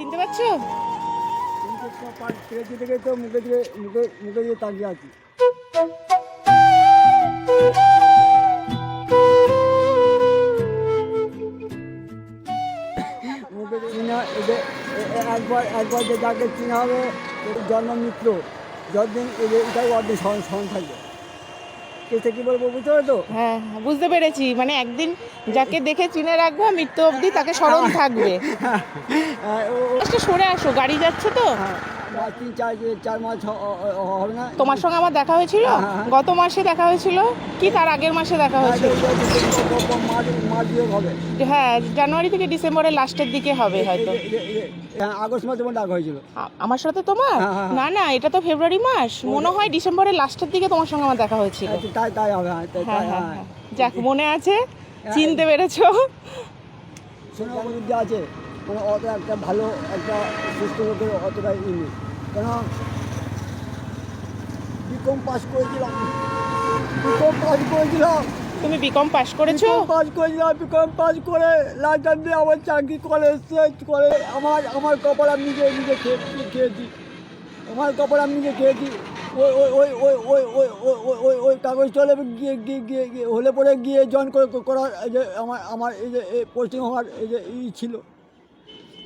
চিনতে পারছ? মুখে মুখে মুখে দিয়ে তাকিয়ে একবার একবার যে যাকে চিনা হবে জন্ম মিত্র যতদিন এদের এটাই অর্ধেক স্মরণ থাকবে। কেসে কি বলব বুঝতে পারো তো হ্যাঁ হ্যাঁ, বুঝতে পেরেছি। মানে একদিন যাকে দেখে চিনে রাখব মৃত্যু অবধি তাকে স্মরণ থাকবে। হ্যাঁ, একটু সরে আসো গাড়ি যাচ্ছে তো? হ্যাঁ, তিন চার চার মাস হবে না। তোমার সঙ্গে আমার দেখা হয়েছিল? হ্যাঁ, হ্যাঁ। গত মাসে দেখা হয়েছিল? কি তার আগের মাসে দেখা হয়েছিল? বিয়োগ হবে। হ্যাঁ জানুয়ারি থেকে ডিসেম্বরের লাস্টের দিকে হবে হয়তো। হ্যাঁ আগস্ট মাসে ডাক হয়েছিল। আমার সাথে তোমার? হ্যাঁ, হ্যাঁ, না না এটা তো ফেব্রুয়ারি মাস। মনে হয় ডিসেম্বরের লাস্টের দিকে তোমার সঙ্গে আমার দেখা হয়েছিল। আচ্ছা, তাই তাই হবে হ্যাঁ হ্যাঁ হ্যাঁ হ্যাঁ। হ্যাঁ। যাক মনে আছে? চিনতে পেরেছ? শোনো আছে। মানে অত একটা ভালো একটা সুস্থ লোকের অতটা ই নেই। কেন? বিকম পাস করেছিলাম। বিকম পাস করেছিলাম। তুমি বিকম পাশ করেছ? পাস করেছিলাম বিকম পাস করে লাস্টার দিয়ে আমার চাকরি করে শেষ করে আমার আমার কপাল আমি নিজে নিজে খেয়ে খেয়েছি। আমার কপাল আমি নিজে খেয়েছি। ওই ওই ওই ওই ওই ওই ওই ওই ওই ওই কাগজ চলে গিয়ে গিয়ে গিয়ে গিয়ে হলে পরে গিয়ে জয়েন করে করার এই যে আমার আমার এই যে পোস্টিং হওয়ার এই যে ই ছিল।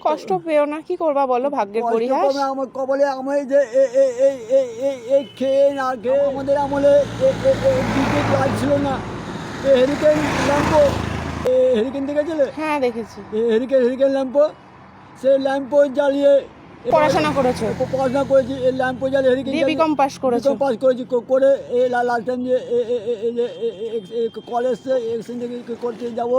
কষ্ট পেও না কি করবা বলো ভাগ্যের পরিহাস আমার কপালে আমার যে এই খেয়ে না খেয়ে আমাদের আমলে বিদ্যুৎ লাইট ছিল না হেরিকেন ল্যাম্পো হেরিকেন দেখেছিলে হ্যাঁ দেখেছি হেরিকেন হেরিকেন ল্যাম্পো সেই ল্যাম্পো জ্বালিয়ে পড়াশোনা করেছ পড়াশোনা করেছি এই ল্যাম্পো জ্বালিয়ে হেরিকেন দিয়ে বিকম পাশ করেছ বিকম পাস করেছি করে এই দিয়ে কলেজে থেকে করতে যাব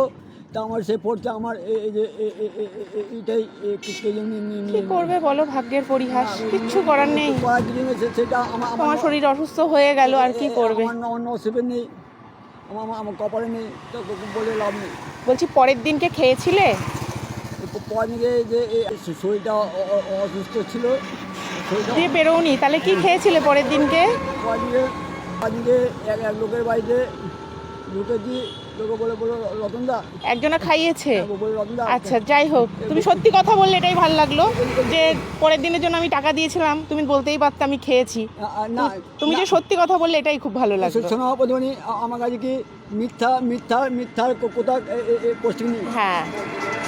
তা আমার সে পড়ছে আমার এই এই যে এ- এ- এ- এ- এ- এইটাই এ- কি- করবে বলো? ভাগ্যের পরিহাস কিচ্ছু করার নেই। সেটা আমার শরীর অসুস্থ হয়ে গেল আর কি করবে? অন্য অসুবিধে নেই। আমার আমার- কপালে নেই। তো বলে লাভ নেই। বলছি পরের দিনকে খেয়েছিলে? পরে যে শরীরটা অসুস্থ ছিল। দিয়ে বেরোনি তাহলে কি খেয়েছিলে পরের দিনকে? আজকে আজকে এক লোকের বাড়িতে ঢুকেছি। একজনা খাইয়েছে? রতনদা আচ্ছা যাই হোক তুমি সত্যি কথা বললে এটাই ভালো লাগল যে পরের দিনের জন্য আমি টাকা দিয়েছিলাম তুমি বলতেই পারতে আমি খেয়েছি। তুমি যে সত্যি কথা বললে এটাই খুব ভালো লাগল। শোনো প্রথমে আমার কাছে কি মিথ্যা মিথ্যা মিথ্যার কো- কোথাও পোস্টিং হ্যাঁ।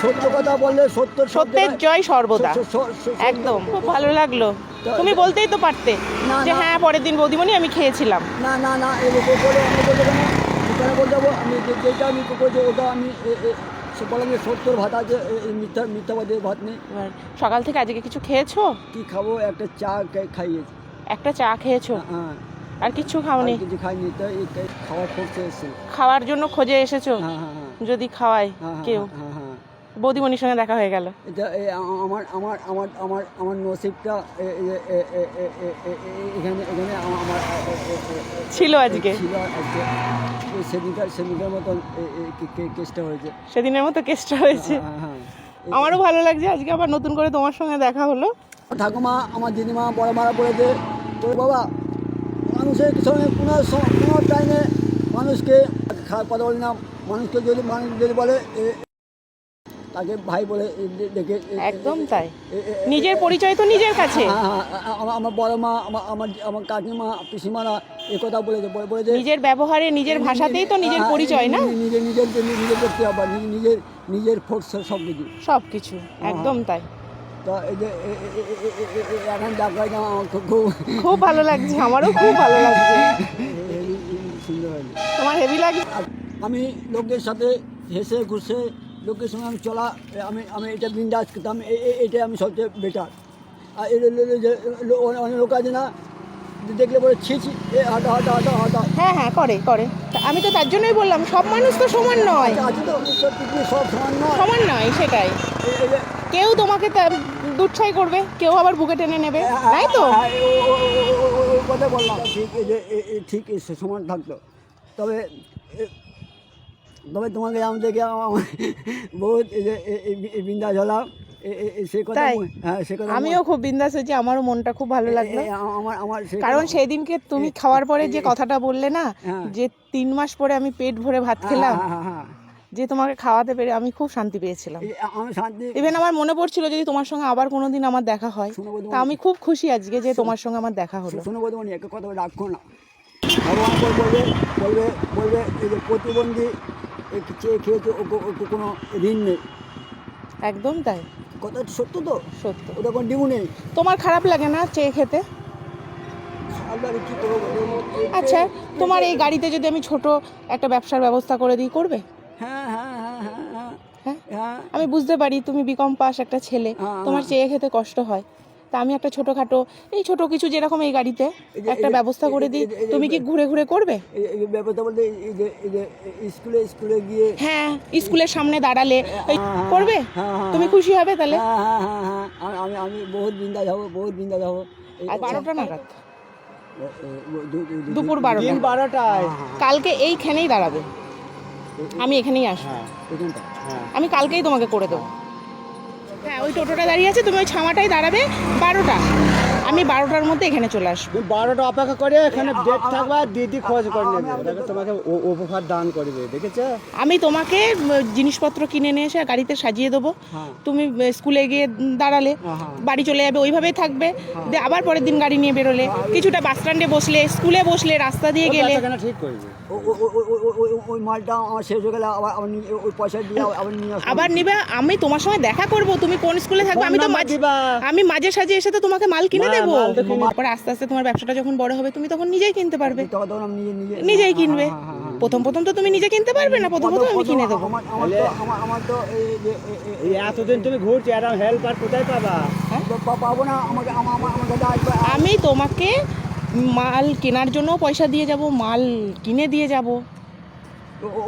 সত্য কথা বললে সত্য সত্যের জয় সর্বদা। একদম খুব ভালো লাগল। তুমি বলতেই তো পারতে যে হ্যাঁ পরের দিন বৌদিমণি আমি খেয়েছিলাম। না না না এই লোকে বলে যাব আমি যেটা আমি করছি ওটা আমি সে যে সত্তর ভাত আছে মিথ্যা মিথ্যাবাদের ভাত নেই। সকাল থেকে আজকে কিছু খেয়েছো? কি খাব? একটা চা খাই- খাইয়েছি। একটা চা খেয়েছো? হ্যাঁ আর কিছু খাওনি? কিছু খাইনি তো খাওয়ার খোঁজে খাওয়া খাওয়ার জন্য খোঁজে এসেছ? হ্যাঁ হ্যাঁ হ্যাঁ। যদি হ্যাঁ, হ্যাঁ, কেউ? হ্যাঁ হ্যাঁ। বৌদিমণির সঙ্গে দেখা হয়ে গেল আমার আমার আমার আমার আমার নসিবটা এখানে এখানে আমার ছিল আজকে সেদিনকার সেদিনকার মতন কেসটা হয়েছে সেদিনের মতো কেসটা হয়েছে আমারও ভালো লাগছে আজকে আবার নতুন করে তোমার সঙ্গে দেখা হলো ঠাকুমা আমার দিদিমা বড় মারা পড়েছে তোর বাবা মানুষের সঙ্গে কোনো কোনো টাইমে মানুষকে খারাপ কথা বলি না মানুষকে যদি মানুষ যদি বলে তাকে ভাই বলে ডেকে একদম তাই। নিজের পরিচয় তো নিজের কাছে। হ্যাঁ, হ্যাঁ, আ- আমার বড় মা আমার আমার কাকিমা পিসিমারা এ কথা বলেছে বলে বলেছে নিজের ব্যবহারে নিজের ভাষাতেই তো নিজের হ্যাঁ, পরিচয় না? নিজের নিজের নিজের করতে হবে নিজের নিজের ফোর্স সব কিছু সব কিছু একদম তাই। তো এই যে এখন ডাকাই না আমার খুব খুব ভালো লাগছে আমারও খুব ভালো লাগছে। তোমার হেভি আর আমি লোকদের সাথে হেসে ঘুষে লোকের সঙ্গে আমি চলা আমি আমি এটা বিন্দাস করতাম এটাই আমি সবচেয়ে বেটার আর অনেক লোক আছে না দেখলে পরে ছি ছি এ হাঁটা হাঁটা হাঁটা হাঁটা হ্যাঁ হ্যাঁ করে করে আমি তো তার জন্যই বললাম সব মানুষ তো সমান নয় আচ্ছা, আছে তো সব সমান নয় সমান নয় সেটাই কেউ তোমাকে দুচ্ছাই করবে কেউ আবার বুকে টেনে নেবে তাই তো হ্যাঁ, কথা বললাম ঠিক ঠিক সমান থাকতো তবে তবে তোমাকে আমি দেখে আমার বহুত বিন্দা ঝলা সে কথা তাই? মনে- হ্যাঁ আমিও খুব বিন্দাস হয়েছি আমারও মনটা খুব ভালো লাগল কারণ সেদিনকে তুমি খাওয়ার পরে যে কথাটা বললে না হ্যাঁ। যে তিন মাস পরে আমি পেট ভরে ভাত হ্যাঁ, খেলাম। যে তোমাকে খাওয়াতে পেরে আমি খুব শান্তি পেয়েছিলাম ইভেন আমার মনে পড়ছিল যদি তোমার সঙ্গে আবার কোনোদিন আমার দেখা হয় তা আমি খুব খুশি আজকে যে তোমার সঙ্গে আমার দেখা হলো কথা রাখো না ভগবান বলবে বলবে বলবে প্রতিবন্ধী চেয়ে খেয়েছে ওকে ওকে কোনো ঋণ নেই। একদম তাই। কথা সত্য তো? সত্য। ওটা কোনো ডিউ নেই? তোমার খারাপ লাগে না চেয়ে খেতে? আচ্ছা তোমার এই গাড়িতে যদি আমি ছোট একটা ব্যবসার ব্যবস্থা করে দিই করবে? হ্যাঁ হ্যাঁ হ্যাঁ হ্যাঁ হ্যাঁ। হ্যাঁ? হ্যাঁ। আমি বুঝতে পারি তুমি বিকম পাস একটা ছেলে। তোমার। চেয়ে খেতে কষ্ট হয়। তা আমি একটা ছোটখাটো এই ছোট কিছু যেরকম এই গাড়িতে একটা ব্যবস্থা করে দিই তুমি কি ঘুরে ঘুরে করবে এই বলতে স্কুলে স্কুলে গিয়ে হ্যাঁ স্কুলের সামনে দাঁড়ালে হ্যাঁ, হ্যাঁ, করবে হ্যাঁ, হ্যাঁ, তুমি হ্যাঁ। খুশি হবে তাহলে হ্যাঁ হ্যাঁ হ্যাঁ হ্যাঁ আমি- আমি বহুত বিন্দা যাব বহুত বিন্দা যাব বারোটা নাগাদ দুপুর বারোটা বারোটায় কালকে এইখানেই দাঁড়াবে আমি এখানেই আসব হ্যাঁ হ্যাঁ আমি কালকেই তোমাকে করে দেবো হ্যাঁ ওই টোটোটা দাঁড়িয়ে আছে তুমি ওই ছামাটাই দাঁড়াবে বারোটা। আমি বারোটার মধ্যে এখানে চলে আসব। বারোটা অপেক্ষা করে এখানে ডেট থাকবে আর দিদি খোঁজ করে নেবে। তোমাকে উপহার দান করবে দেখেছ? আমি তোমাকে জিনিসপত্র কিনে নিয়ে এসে গাড়িতে সাজিয়ে দেবো। হ্যাঁ। তুমি স্কুলে গিয়ে দাঁড়ালে হ্যাঁ, হ্যাঁ। বাড়ি চলে যাবে ওইভাবেই থাকবে। দিয়ে আবার পরের দিন গাড়ি নিয়ে বেরোলে কিছুটা বাস স্ট্যান্ডে বসলে স্কুলে বসলে রাস্তা দিয়ে গেলে। ঠিক ওই মালটা আমার শেষ হয়ে গেলে আবার ওই পয়সা দিয়ে আবার- নিয়ে আবার নিবে আমি তোমার সঙ্গে দেখা করব। তুমি কোন স্কুলে থাকবে? আমি তো মাঝে দিবা। আমি মাঝে সাঝে এসে তো তোমাকে মাল কিনে দেবো। কিনে- তারপরে আস্তে আস্তে তোমার ব্যবসাটা যখন বড় হবে তুমি তখন নিজেই কিনতে পারবে। তখন তখন আমি নিজে নিজে নিজেই কিনবে। হ্যাঁ, হ্যাঁ, হ্যাঁ। প্রথম প্রথম তো তুমি নিজে কিনতে পারবে না প্রথম প্রথম আমি কিনে দেবো। আমার তো আমার আমার তো এই এতদিন তুমি ঘুরছো এরকম হেল্প আর কোথায় পাবা? পাবো না আমাকে আমি তোমাকে মাল কেনার জন্য পয়সা দিয়ে যাব মাল কিনে দিয়ে যাব।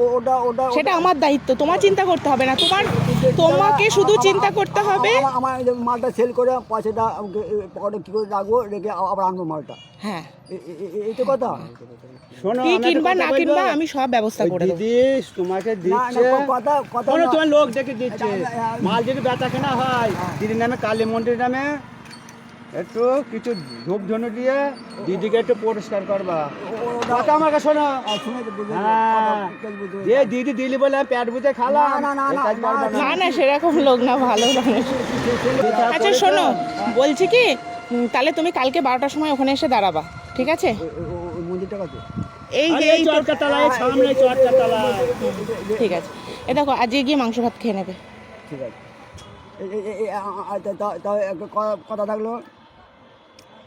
ওটা ওটা সেটা আমার দায়িত্ব তোমার চিন্তা করতে হবে না তোমার তোমাকে শুধু চিন্তা করতে হবে। আমার- মালটা সেল করে পয়সাটা পকেটে কী করে রাখব রেখে আবার আনব মালটা? হ্যাঁ। এই তো কথা? কি আমি কিনবা না কিনবা আমি সব ব্যবস্থা করে দেবো। দিদি তোমাকে দিচ্ছে। কথা কথা তোমার লোক ডেকে দিচ্ছে। মাল যদি বেচা কেনা হয় দিদির নামে কালী মন্দির নামে একটু কিছু ধূপ ধনু দিয়ে দিদিকে একটু পরিষ্কার করবা। কথা আমাকে শোনো। হ্যাঁ। যে দিদি দিলি বলে পেট বুঝে খালাম। না, না, সেরকম লোক না ভালো আচ্ছা শোনো বলছি কি তাহলে তুমি কালকে বারোটার সময় ওখানে এসে দাঁড়াবা ঠিক আছে? মন্দিরটা কত এই যে এই সামনে ঠিক আছে। এ দেখো আজকে গিয়ে মাংস ভাত খেয়ে নেবে। ঠিক আছে। কথা থাকল।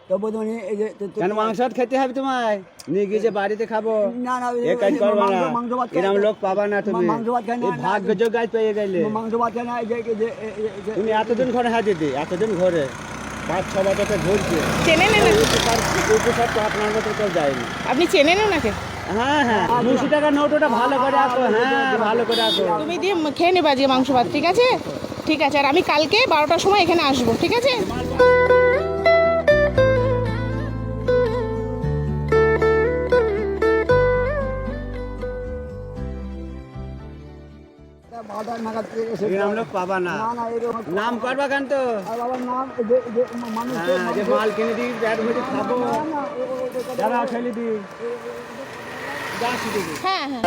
তো বৌদি এই যে কেন মাংস ভাত খেতে হবে তোমায়? নিয়ে গিয়ে যে বাড়িতে খাব। না না এ কাজ করবা না। মাংস- মাংস ভাত খাই এরকম লোক পাবা না তুমি। মাংস ভাত খাই না, এই না, ভাগ্য পেয়ে গেলে। মাংস ভাত খাই না এই যে তুমি এতদিন ঘরে হ্যাঁ দিদি এতদিন ঘরে। পাঁচ ছ বছর ঘুরছে। চেনে নেন তো আপনার মতো কেউ যায়নি আপনি চেনে নেন ওনাকে? হ্যাঁ হ্যাঁ। দুশো টাকা নোট ওটা ভালো করে আঁকো। হ্যাঁ ভালো করে তুমি দিয়ে খেয়ে নেবে আজকে মাংস ভাত ঠিক আছে? ঠিক আছে আর আমি কালকে বারোটার সময় এখানে আসব ঠিক আছে? নাগাদ লোক পাবা না নাম করবা কেন তো নাম যে- হ্যাঁ মাল কিনে দিই পেট ভরে খাব যারা ঠেলে দিই হ্যাঁ হ্যাঁ